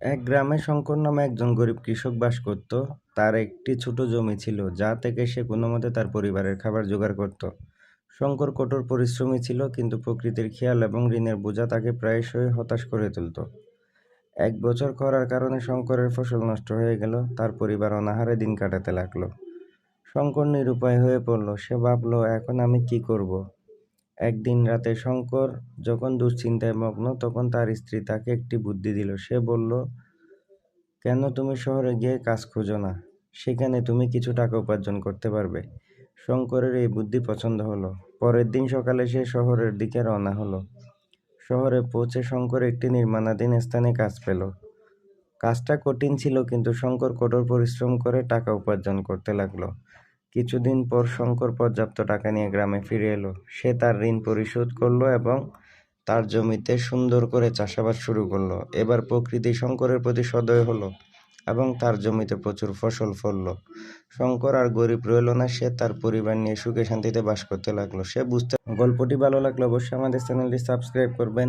এক গ্রামে শঙ্কর নামে একজন গরিব কৃষক বাস করত। তার একটি ছোট জমি ছিল, যা থেকে সে কোনোমতে তার পরিবারের খাবার জোগাড় করত। শঙ্কর কঠোর পরিশ্রমী ছিল, কিন্তু প্রকৃতির খেয়াল এবং ঋণের বোঝা তাকে প্রায়শই হতাশ করে তুলত। এক বছর খরার কারণে শঙ্করের ফসল নষ্ট হয়ে গেল, তার পরিবার অনাহারে দিন কাটাতে লাগল। শঙ্কর নিরুপায় হয়ে পড়ল, সে ভাবল, এখন আমি কি করব? একদিন রাতে শঙ্কর যখন দুশ্চিন্তায় মগ্ন, তখন তার স্ত্রী তাকে একটি বুদ্ধি দিল। সে বলল, কেন তুমি শহরে গিয়ে কাজ খোঁজো না? সেখানে তুমি কিছু টাকা উপার্জন করতে পারবে। শঙ্করের এই বুদ্ধি পছন্দ হলো। পরের দিন সকালে সে শহরের দিকে রওনা হলো। শহরে পৌঁছে শঙ্কর একটি নির্মাণাধীন স্থানে কাজ পেল। কাজটা কঠিন ছিল, কিন্তু শঙ্কর কঠোর পরিশ্রম করে টাকা উপার্জন করতে লাগল। কিছুদিন পর শঙ্কর পর্যাপ্ত টাকা নিয়ে গ্রামে ফিরে এলো। সে তার ঋণ পরিশোধ করল এবং তার জমিতে সুন্দর করে চাষাবাদ শুরু করল। এবার প্রকৃতি শঙ্করের প্রতি সদয় হলো এবং তার জমিতে প্রচুর ফসল ফললো। শঙ্কর আর গরিব রইল না, সে তার পরিবার নিয়ে সুখে শান্তিতে বাস করতে লাগল। সে বুঝতে গল্পটি ভালো লাগলে অবশ্যই আমাদের চ্যানেলটি সাবস্ক্রাইব করবেন।